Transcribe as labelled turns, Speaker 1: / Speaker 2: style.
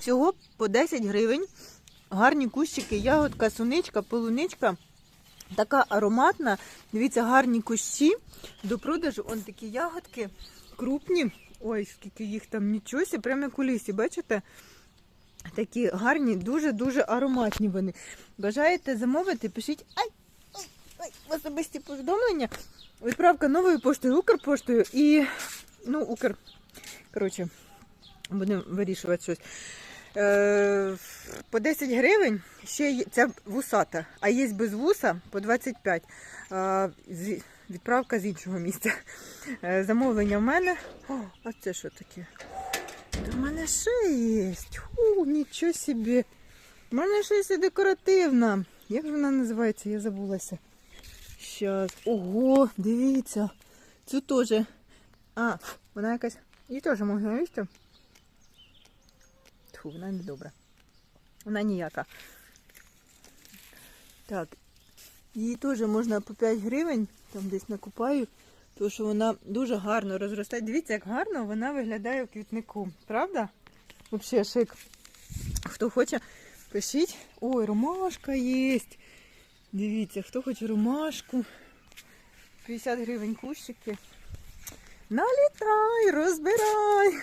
Speaker 1: Всього по 10 гривень. Гарні кущики, ягодка, суничка, полуничка. Така ароматна. Дивіться, гарні кущі. До продажу он такі ягодки крупні. Ой, скільки їх там нічого, прямо як у лісі, бачите? Такі гарні, дуже-дуже ароматні вони. Бажаєте замовити, пишіть ай, ай, ай, особисті повідомлення. Відправка новою поштою, Укрпоштою і ну, Укр. Коротше, будемо вирішувати щось. Е, по 10 гривень ще є, це вусата, а є без вуса по 25. Е, відправка з іншого місця. Е, замовлення в мене. О, а це що таке? Та в мене ще є. Ху, нічого собі. У мене ще є декоративна. Як вона називається? Я забулася. Щас. Ого, дивіться. Цю теж. А, вона якась. Її теж можна їсти. Тьфу, вона не добра. Вона ніяка. Так. Її теж можна по 5 гривень, там десь накупаю, тому що вона дуже гарно розростає. Дивіться, як гарно вона виглядає в квітнику. Правда? Взагалі шик. Хто хоче, пишіть. Ой, ромашка є. Дивіться, хто хоче ромашку. 50 гривень кущики. Налітай, розбирай.